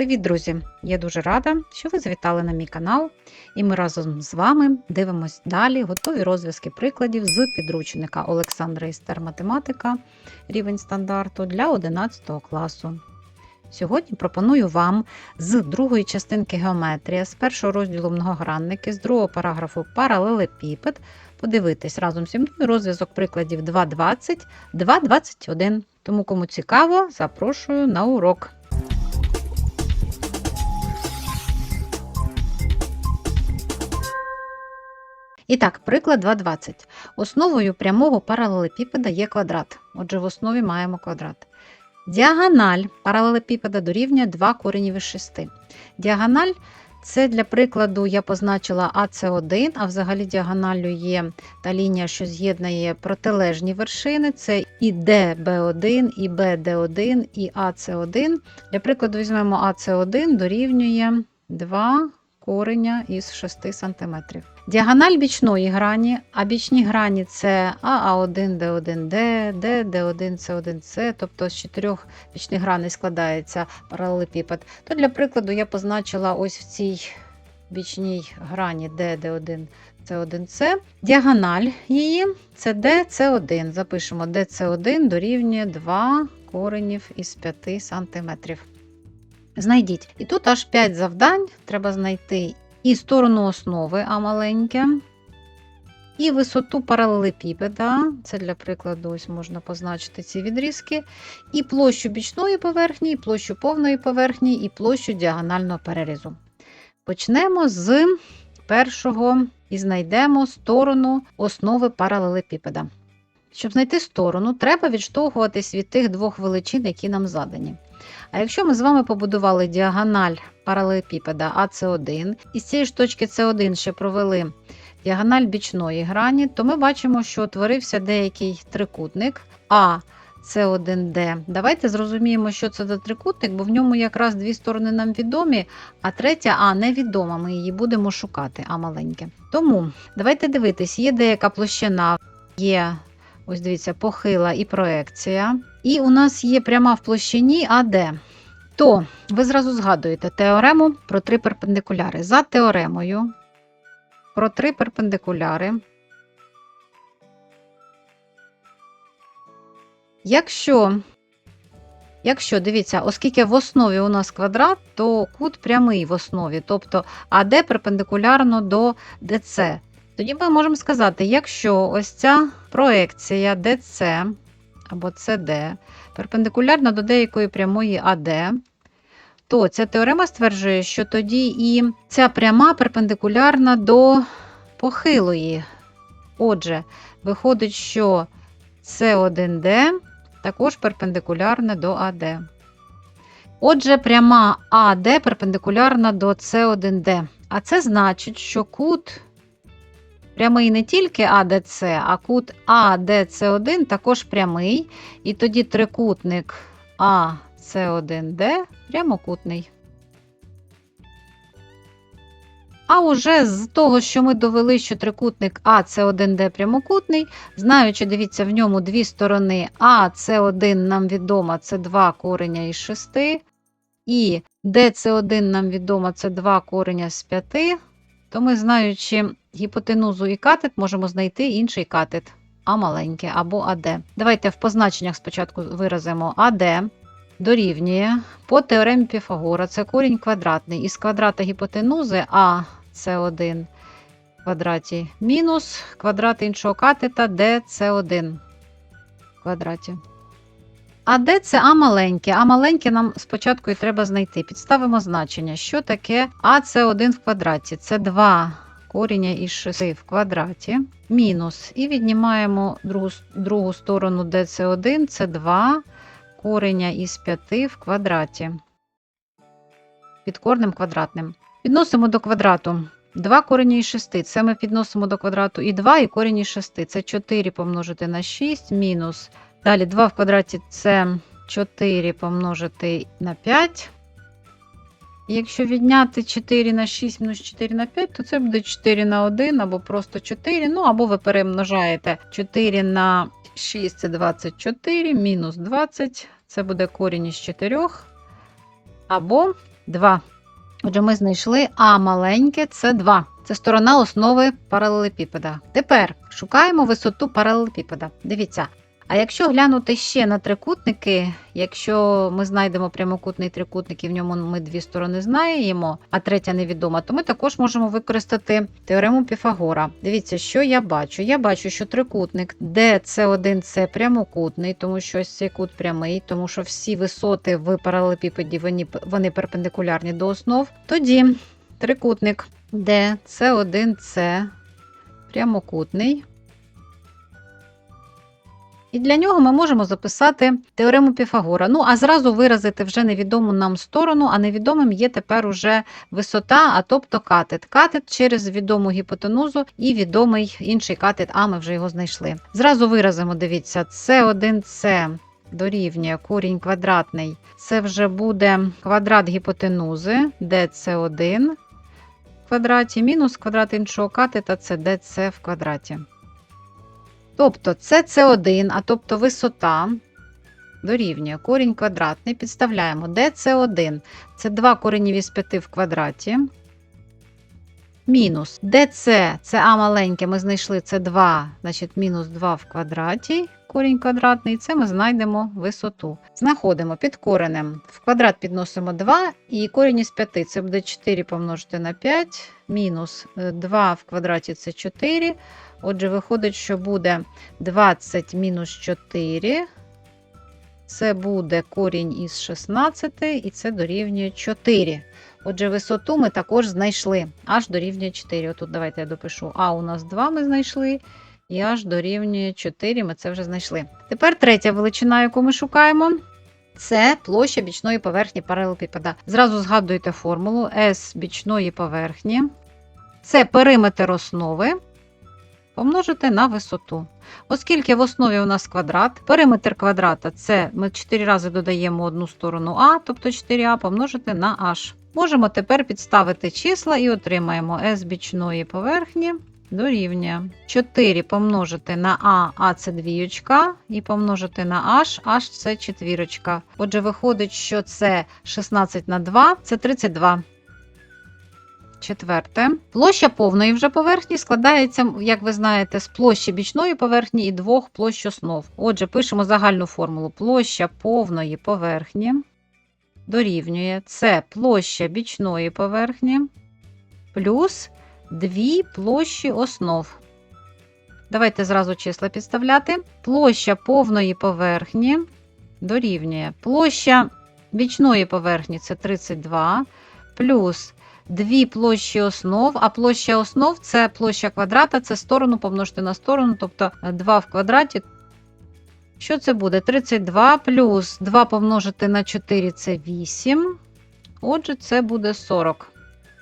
Привіт, друзі! Я дуже рада, що ви завітали на мій канал, і ми разом з вами дивимось далі готові розв'язки прикладів з підручника Олександра Істер Математика рівень стандарту для 11 класу. Сьогодні пропоную вам з другої частинки геометрія, з першого розділу многогранники, з другого параграфу паралелепіпед подивитись разом зі мною розв'язок прикладів 2.20, 2.21. Тому, кому цікаво, запрошую на урок. І так, приклад 2.20. Основою прямого паралелепіпеда є квадрат. Отже, в основі маємо квадрат. Діагональ паралелепіпеда дорівнює 2 коренів із 6. Діагональ це для прикладу я позначила АС1, а взагалі діагоналлю є та лінія, що з'єднує протилежні вершини. Це і ДБ1, і БД1, і АС1. Для прикладу візьмемо АС1 дорівнює 2 кореня із 6 см. Діагональ бічної грані, а бічні грані це АА1, Д1Д, Д, Д1, С1С, тобто з чотирьох бічних граней складається паралелепіпед. То для прикладу я позначила ось в цій бічній грані Д, Д1, С1С. Діагональ її це ДС1. Запишемо ДС1 дорівнює 2 коренів із 5 см. Знайдіть. І тут аж 5 завдань треба знайти і сторону основи А маленьке, і висоту паралелепіпеда. Це для прикладу, ось можна позначити ці відрізки, і площу бічної поверхні, і площу повної поверхні, і площу діагонального перерізу. Почнемо з першого і знайдемо сторону основи паралелепіпеда. Щоб знайти сторону, треба відштовхуватись від тих двох величин, які нам задані. А якщо ми з вами побудували діагональ паралелепіпеда АС1, і з цієї ж точки С1 ще провели діагональ бічної грані, то ми бачимо, що утворився деякий трикутник А. С1Д. Давайте зрозуміємо, що це за трикутник, бо в ньому якраз дві сторони нам відомі, а третя А невідома. Ми її будемо шукати, А маленьке. Тому давайте дивитись, є деяка площина, є ось дивіться, похила і проекція. І у нас є пряма в площині АД. То ви зразу згадуєте теорему про три перпендикуляри. За теоремою про три перпендикуляри. Якщо, якщо, дивіться, оскільки в основі у нас квадрат, то кут прямий в основі, тобто АД перпендикулярно до ДЦ. Тоді ми можемо сказати, якщо ось ця проекція ДЦ або CD перпендикулярна до деякої прямої АД, то ця теорема стверджує, що тоді і ця пряма перпендикулярна до похилої. Отже, виходить, що С1D також перпендикулярна до АД. Отже, пряма АД перпендикулярна до С1D. А це значить, що кут прямий не тільки АДЦ, а кут АДЦ1 також прямий. І тоді трикутник АС1Д прямокутний. А уже з того, що ми довели, що трикутник АС1Д прямокутний, знаючи, дивіться, в ньому дві сторони. АС1 нам відомо це 2 кореня із 6, і ДС1 нам відомо це 2 кореня з 5, то ми, знаючи гіпотенузу і катет, можемо знайти інший катет, А маленьке або АД. Давайте в позначеннях спочатку виразимо АД дорівнює по теоремі Піфагора, це корінь квадратний. Із квадрата гіпотенузи А це 1 в квадраті мінус квадрат іншого катета ДС1 в квадраті. А де це А маленьке? А маленьке нам спочатку і треба знайти. Підставимо значення. Що таке А це 1 в квадраті? Це 2 коріння із 6 в квадраті. Мінус. І віднімаємо другу, другу сторону ДС1, це 2 кореня із 5 в квадраті. Під корнем квадратним. Підносимо до квадрату 2 корені із 6. Це ми підносимо до квадрату і 2, і корінь із 6. Це 4 помножити на 6 мінус. Далі 2 в квадраті це 4 помножити на 5. Якщо відняти 4 на 6 мінус 4 на 5, то це буде 4 на 1 або просто 4. Ну, або ви перемножаєте 4 на 6 це 24, мінус 20, це буде корінь із 4. Або 2. Отже, ми знайшли А маленьке це 2. Це сторона основи паралелепіпеда. Тепер шукаємо висоту паралелепіпеда. Дивіться. А якщо глянути ще на трикутники, якщо ми знайдемо прямокутний трикутник і в ньому ми дві сторони знаємо, а третя невідома, то ми також можемо використати теорему Піфагора. Дивіться, що я бачу. Я бачу, що трикутник, де С1 це прямокутний, тому що ось цей кут прямий, тому що всі висоти в паралелепіпеді вони, вони перпендикулярні до основ. Тоді трикутник, де С1 це прямокутний. І для нього ми можемо записати теорему Піфагора. Ну, а зразу виразити вже невідому нам сторону, а невідомим є тепер уже висота, а тобто катет. Катет через відому гіпотенузу і відомий інший катет, а ми вже його знайшли. Зразу виразимо, дивіться, С1С дорівнює корінь квадратний. Це вже буде квадрат гіпотенузи, де С1 в квадраті, мінус квадрат іншого катета це ДС в квадраті. Тобто це С1, а тобто висота дорівнює корінь квадратний. Підставляємо, де С1? Це 2 коренів із 5 в квадраті. Мінус ДЦ, це А маленьке, ми знайшли це 2, значить мінус 2 в квадраті, корінь квадратний, це ми знайдемо висоту. Знаходимо під коренем. В квадрат підносимо 2, і корінь із 5 це буде 4 помножити на 5, мінус 2 в квадраті це 4. Отже, виходить, що буде 20 мінус 4. Це буде корінь із 16, і це дорівнює 4. Отже, висоту ми також знайшли. Аж дорівнює 4. Отут давайте я допишу. А у нас 2 ми знайшли. І аж дорівнює 4, ми це вже знайшли. Тепер третя величина, яку ми шукаємо. Це площа бічної поверхні паралелепіпеда. Зразу згадуйте формулу S бічної поверхні. Це периметр основи помножити на висоту. Оскільки в основі у нас квадрат, периметр квадрата це ми 4 рази додаємо одну сторону А, тобто 4А помножити на H. Можемо тепер підставити числа і отримаємо S бічної поверхні дорівнює 4 помножити на А, А це двіючка, і помножити на H, H це четвірочка. Отже, виходить, що це 16 на 2, це 32. Четверте. Площа повної вже поверхні складається, як ви знаєте, з площі бічної поверхні і двох площ основ. Отже, пишемо загальну формулу. Площа повної поверхні дорівнює це площа бічної поверхні плюс дві площі основ. Давайте зразу числа підставляти. Площа повної поверхні дорівнює площа бічної поверхні це 32 плюс дві площі основ, а площа основ це площа квадрата, це сторону помножити на сторону, тобто 2 в квадраті. Що це буде? 32 плюс 2 помножити на 4 це 8. Отже, це буде 40.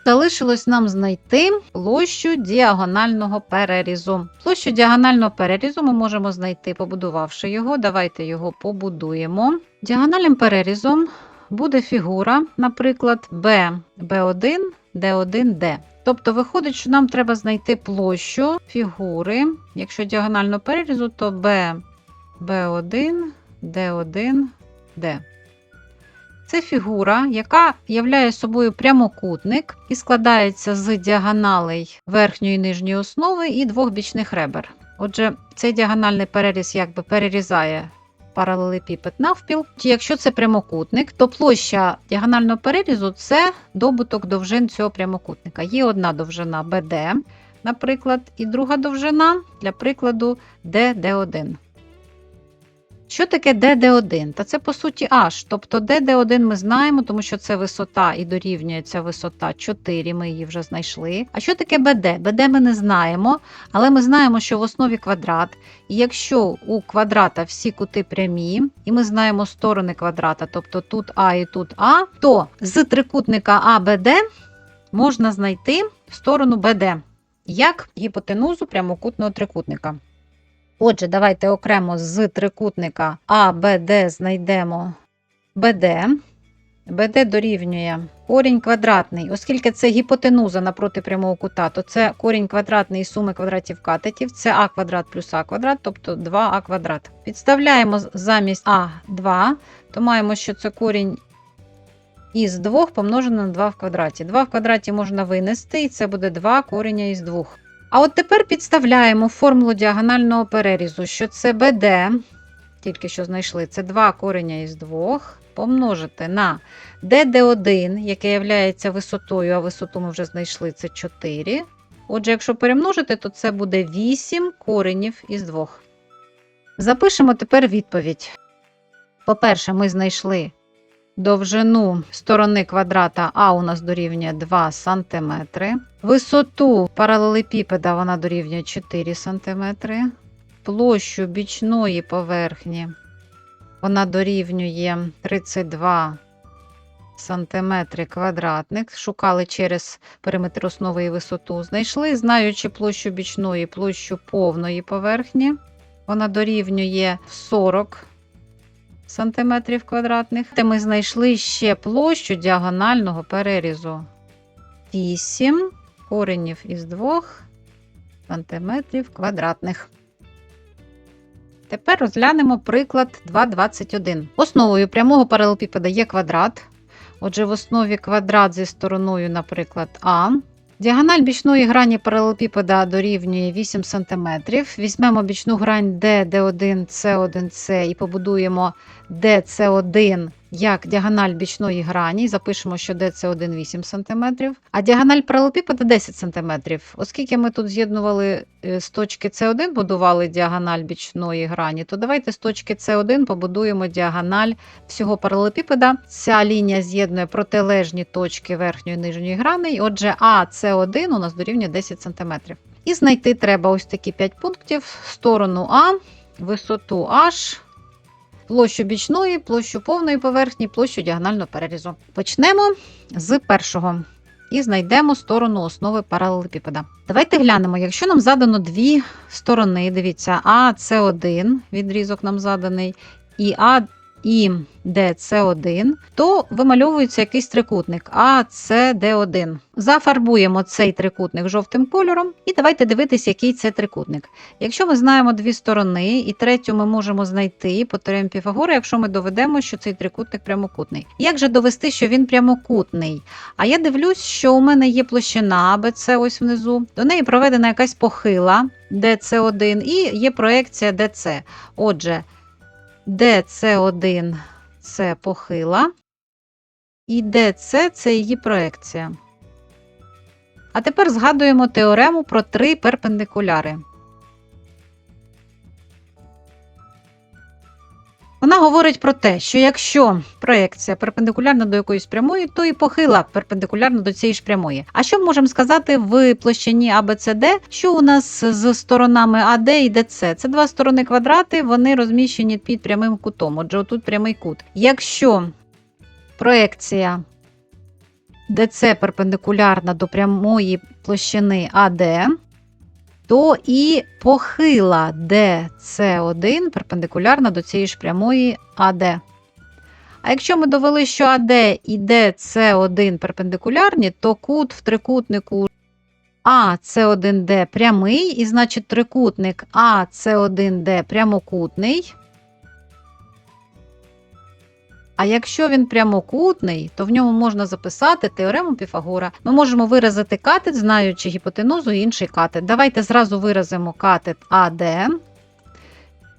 Залишилось нам знайти площу діагонального перерізу. Площу діагонального перерізу ми можемо знайти, побудувавши його. Давайте його побудуємо. Діагональним перерізом буде фігура, наприклад, B, B1, D1, D. Тобто виходить, що нам треба знайти площу фігури. Якщо діагонально перерізу, то B, B1, D1, D. Це фігура, яка являє собою прямокутник і складається з діагоналей верхньої і нижньої основи і двох бічних ребер. Отже, цей діагональний переріз якби перерізає паралелепіпед навпіл. Якщо це прямокутник, то площа діагонального перерізу це добуток довжин цього прямокутника. Є одна довжина BD, наприклад, і друга довжина, для прикладу, DD1. Що таке DD1? Та це по суті H. Тобто DD1 ми знаємо, тому що це висота і дорівнює ця висота 4, ми її вже знайшли. А що таке BD? BD ми не знаємо, але ми знаємо, що в основі квадрат. І якщо у квадрата всі кути прямі, і ми знаємо сторони квадрата, тобто тут А і тут А, то з трикутника ABD можна знайти сторону BD як гіпотенузу прямокутного трикутника. Отже, давайте окремо з трикутника АБД знайдемо БД. БД дорівнює корінь квадратний, оскільки це гіпотенуза напроти прямого кута, то це корінь квадратний суми квадратів катетів, це а квадрат плюс а квадрат, тобто 2а квадрат. Підставляємо замість А2, то маємо, що це корінь із 2 помножено на 2 в квадраті. 2 в квадраті можна винести, і це буде 2 кореня із 2. А от тепер підставляємо формулу діагонального перерізу, що це BD, тільки що знайшли, це 2 кореня із 2, помножити на DD1, яке є висотою, а висоту ми вже знайшли, це 4. Отже, якщо перемножити, то це буде 8 коренів із 2. Запишемо тепер відповідь. По-перше, ми знайшли довжину сторони квадрата А у нас дорівнює 2 см. Висоту паралелепіпеда вона дорівнює 4 см. Площу бічної поверхні вона дорівнює 32 см квадратних. Шукали через периметр основи і висоту. Знайшли, знаючи площу бічної, площу повної поверхні. Вона дорівнює 40 сантиметрів квадратних. Де ми знайшли ще площу діагонального перерізу 8 коренів із 2 сантиметрів квадратних. Тепер розглянемо приклад 2,21. Основою прямого паралелепіпеда є квадрат. Отже, в основі квадрат зі стороною, наприклад, А. Діагональ бічної грані паралелепіпеда дорівнює 8 см. Візьмемо бічну грань D, D1, C1, C і побудуємо DC1 як діагональ бічної грані. Запишемо, що DC1 8 см, а діагональ паралелепіпеда 10 см. Оскільки ми тут з'єднували з точки С1, будували діагональ бічної грані, то давайте з точки С1 побудуємо діагональ всього паралелепіпеда. Ця лінія з'єднує протилежні точки верхньої і нижньої грани. Отже, АС1 у нас дорівнює 10 см. І знайти треба ось такі 5 пунктів: сторону А, висоту H, площу бічної, площу повної поверхні, площу діагонального перерізу. Почнемо з першого. І знайдемо сторону основи паралелепіпеда. Давайте глянемо, якщо нам задано дві сторони, дивіться, А це один відрізок нам заданий, і А і Д це 1 то вимальовується якийсь трикутник А, С, Д 1 Зафарбуємо цей трикутник жовтим кольором, і давайте дивитися, який це трикутник. Якщо ми знаємо дві сторони, і третю ми можемо знайти по теоремі Піфагора, якщо ми доведемо, що цей трикутник прямокутний. Як же довести, що він прямокутний? А я дивлюсь, що у мене є площина АБЦ ось внизу, до неї проведена якась похила ДЦ1 і є проекція ДЦ. Отже, ДЦ1 це похила, і ДЦ це її проекція. А тепер згадуємо теорему про три перпендикуляри. Вона говорить про те, що якщо проекція перпендикулярна до якоїсь прямої, то і похила перпендикулярна до цієї ж прямої. А що ми можемо сказати в площині ABCD, що у нас з сторонами AD і DC? Це два сторони квадрати, вони розміщені під прямим кутом. Отже, отут прямий кут. Якщо проекція DC перпендикулярна до прямої площини AD, то і похила DC1 перпендикулярна до цієї ж прямої АД. А якщо ми довели, що АД і DC1 перпендикулярні, то кут в трикутнику АС1Д прямий, і значить трикутник АС1Д прямокутний. А якщо він прямокутний, то в ньому можна записати теорему Піфагора. Ми можемо виразити катет, знаючи гіпотенузу і інший катет. Давайте зразу виразимо катет АД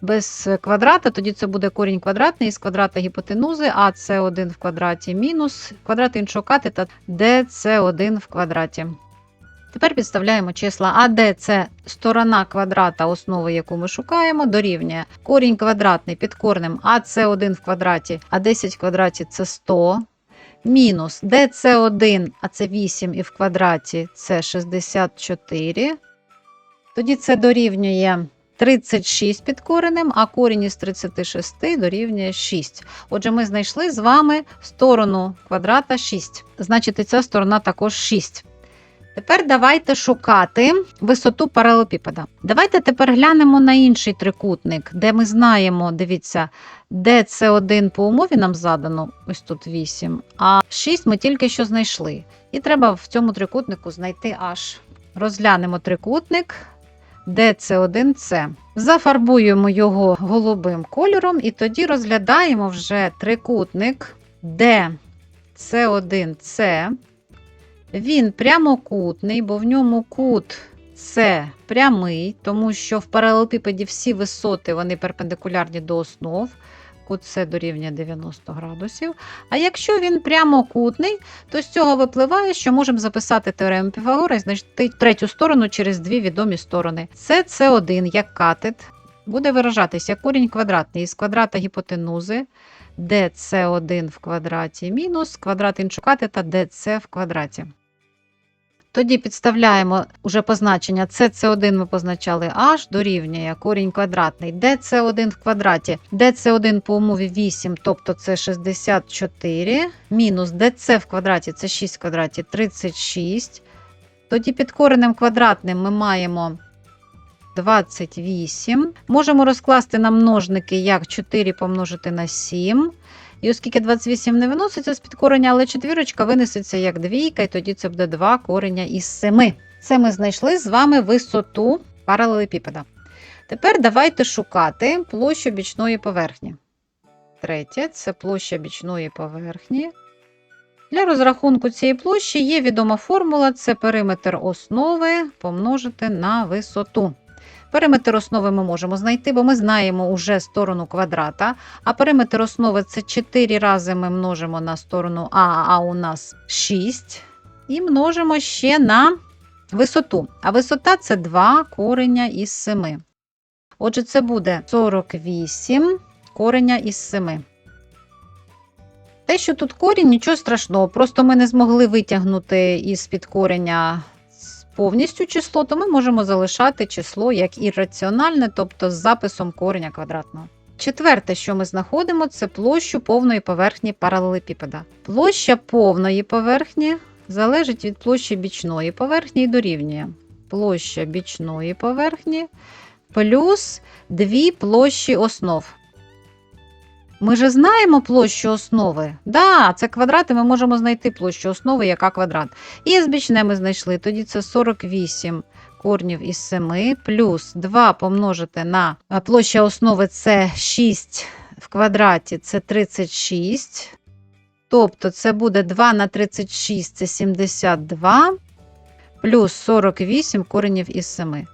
без квадрата, тоді це буде корінь квадратний із квадрата гіпотенузи, а це 1 в квадраті мінус квадрат іншого катета, де це 1 в квадраті. Тепер підставляємо числа АД це сторона квадрата, основи, яку ми шукаємо, дорівнює корінь квадратний під корнем АС1 в квадраті, а 10 в квадраті це 100. Мінус ДЦ1, а це 8 і в квадраті це 64. Тоді це дорівнює 36 під коренем, а корінь із 36 дорівнює 6. Отже, ми знайшли з вами сторону квадрата 6. Значить, і ця сторона також 6. Тепер давайте шукати висоту паралелепіпеда. Давайте тепер глянемо на інший трикутник, де ми знаємо, дивіться, де це 1 по умові нам задано, ось тут 8, а 6 ми тільки що знайшли. І треба в цьому трикутнику знайти аж. Розглянемо трикутник, де це 1 це. Зафарбуємо його голубим кольором, і тоді розглядаємо вже трикутник, де С1С. Він прямокутний, бо в ньому кут С прямий, тому що в паралелепіпеді всі висоти вони перпендикулярні до основ. Кут С дорівнює 90 градусів. А якщо він прямокутний, то з цього випливає, що можемо записати теорему Піфагора і знайти третю сторону через дві відомі сторони. Це С1 як катет буде виражатися корінь квадратний із квадрата гіпотенузи dc1 в квадраті мінус квадрат іншого катета dc в квадраті. Тоді підставляємо уже позначення CC1 ми позначали h дорівнює корінь квадратний dc1 в квадраті. dc1 по умові 8, тобто це 64, мінус dc в квадраті це 6 в квадраті 36. Тоді під коренем квадратним ми маємо 28. Можемо розкласти на множники як 4 помножити на 7. І оскільки 28 не виноситься з під кореня, але четвірочка винесеться як двійка, і тоді це буде 2 кореня із 7. Це ми знайшли з вами висоту паралелепіпеда. Тепер давайте шукати площу бічної поверхні. Третє це площа бічної поверхні. Для розрахунку цієї площі є відома формула: це периметр основи помножити на висоту. Периметр основи ми можемо знайти, бо ми знаємо уже сторону квадрата. А периметр основи це 4 рази ми множимо на сторону А, а у нас 6. І множимо ще на висоту. А висота це 2 кореня із 7. Отже, це буде 48 кореня із 7. Те, що тут корінь, нічого страшного. Просто ми не змогли витягнути із під кореня повністю число, то ми можемо залишати число як ірраціональне, тобто з записом кореня квадратного. Четверте, що ми знаходимо, це площу повної поверхні паралелепіпеда. Площа повної поверхні залежить від площі бічної поверхні і дорівнює. Площа бічної поверхні плюс дві площі основ. Ми же знаємо площу основи. Да, це квадрат, і ми можемо знайти площу основи, яка квадрат. І з бічне ми знайшли. Тоді це 48 корнів із 7, плюс 2 помножити на площа основи це 6 в квадраті, це 36. Тобто це буде 2 на 36 це 72, плюс 48 коренів із 7.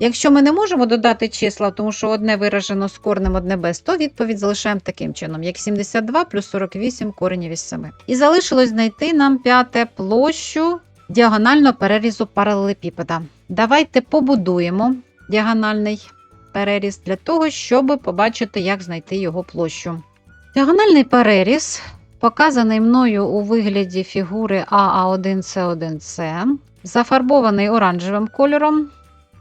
Якщо ми не можемо додати числа, тому що одне виражено з корнем, одне без, то відповідь залишаємо таким чином, як 72 плюс 48 коренів із 7. І залишилось знайти нам п'яте площу діагонального перерізу паралелепіпеда. Давайте побудуємо діагональний переріз для того, щоб побачити, як знайти його площу. Діагональний переріз показаний мною у вигляді фігури АА1С1С, зафарбований оранжевим кольором.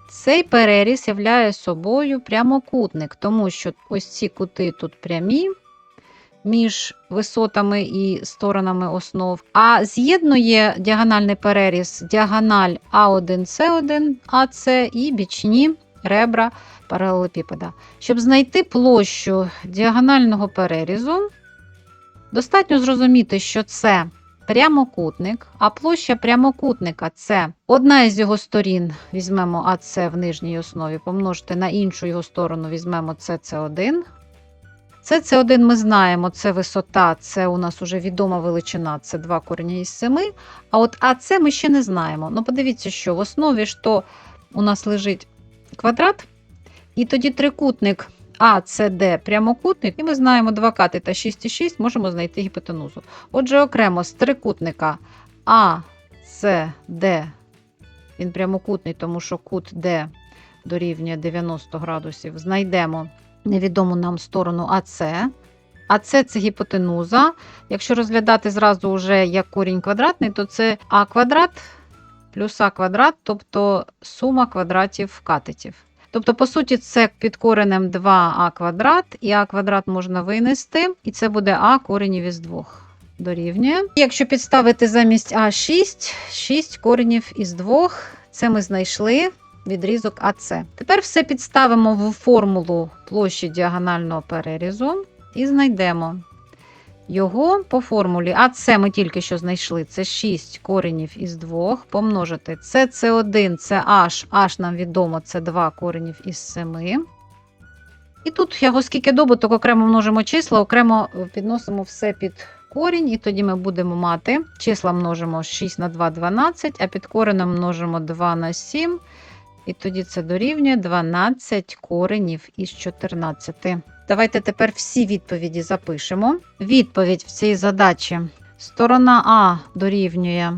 Цей переріз являє собою прямокутник, тому що ось ці кути тут прямі між висотами і сторонами основ. А з'єднує діагональний переріз діагональ А1С1, АС і бічні ребра паралелепіпеда. Щоб знайти площу діагонального перерізу, достатньо зрозуміти, що це прямокутник, а площа прямокутника це одна із його сторін, візьмемо АС в нижній основі, помножити на іншу його сторону, візьмемо СС1. СС1 ми знаємо, це висота, це у нас вже відома величина, це 2 корення із 7. А от АС ми ще не знаємо. Ну, подивіться, що в основі то у нас лежить квадрат, і тоді трикутник а, С, Д прямокутник, і ми знаємо два кати та 6 і 6 можемо знайти гіпотенузу. Отже, окремо з трикутника А, він прямокутний, тому що кут Д дорівнює 90 градусів. Знайдемо невідому нам сторону АС. АС це гіпотенуза. Якщо розглядати зразу вже як корінь квадратний, то це А квадрат плюс А квадрат, тобто сума квадратів катетів. Тобто, по суті, це під коренем 2а квадрат, і а квадрат можна винести, і це буде а коренів із 2 дорівнює. Якщо підставити замість а 6, 6 коренів із 2, це ми знайшли відрізок АС. Тепер все підставимо в формулу площі діагонального перерізу і знайдемо його по формулі. А це ми тільки що знайшли. Це 6 коренів із 2 помножити. Це С1, це H, H нам відомо, це 2 коренів із 7. І тут, оскільки добуток окремо множимо числа, окремо підносимо все під корінь, і тоді ми будемо мати числа множимо 6 на 2 12, а під коренем множимо 2 на 7. І тоді це дорівнює 12 коренів із 14. Давайте тепер всі відповіді запишемо. Відповідь в цій задачі. Сторона А дорівнює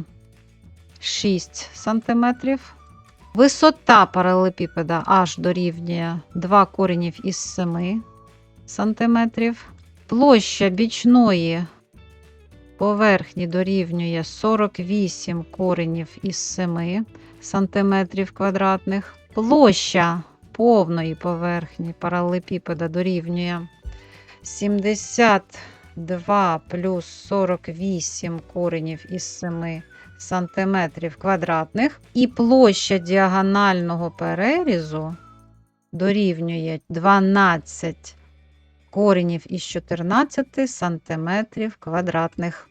6 см. Висота паралелепіпеда H дорівнює 2 коренів із 7 см. Площа бічної поверхні дорівнює 48 коренів із 7 сантиметрів квадратних. Площа повної поверхні паралелепіпеда дорівнює 72 плюс 48 коренів із 7 сантиметрів квадратних. І площа діагонального перерізу дорівнює 12 коренів із 14 сантиметрів квадратних.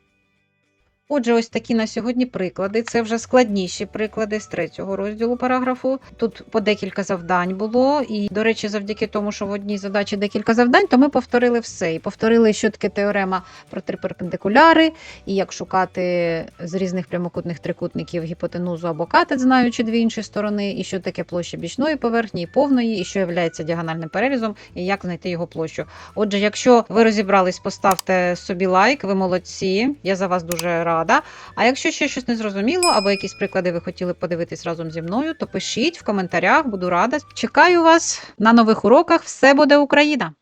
Отже, ось такі на сьогодні приклади. Це вже складніші приклади з третього розділу параграфу. Тут по декілька завдань було. І, до речі, завдяки тому, що в одній задачі декілька завдань, то ми повторили все. І повторили, що таке теорема про три перпендикуляри, і як шукати з різних прямокутних трикутників гіпотенузу або катет, знаючи дві інші сторони, і що таке площа бічної поверхні і повної, і що є діагональним перерізом, і як знайти його площу. Отже, якщо ви розібрались, поставте собі лайк, ви молодці. Я за вас дуже рада. А якщо ще щось не зрозуміло, або якісь приклади ви хотіли подивитись разом зі мною, то пишіть в коментарях, буду рада. Чекаю вас на нових уроках. Все буде Україна!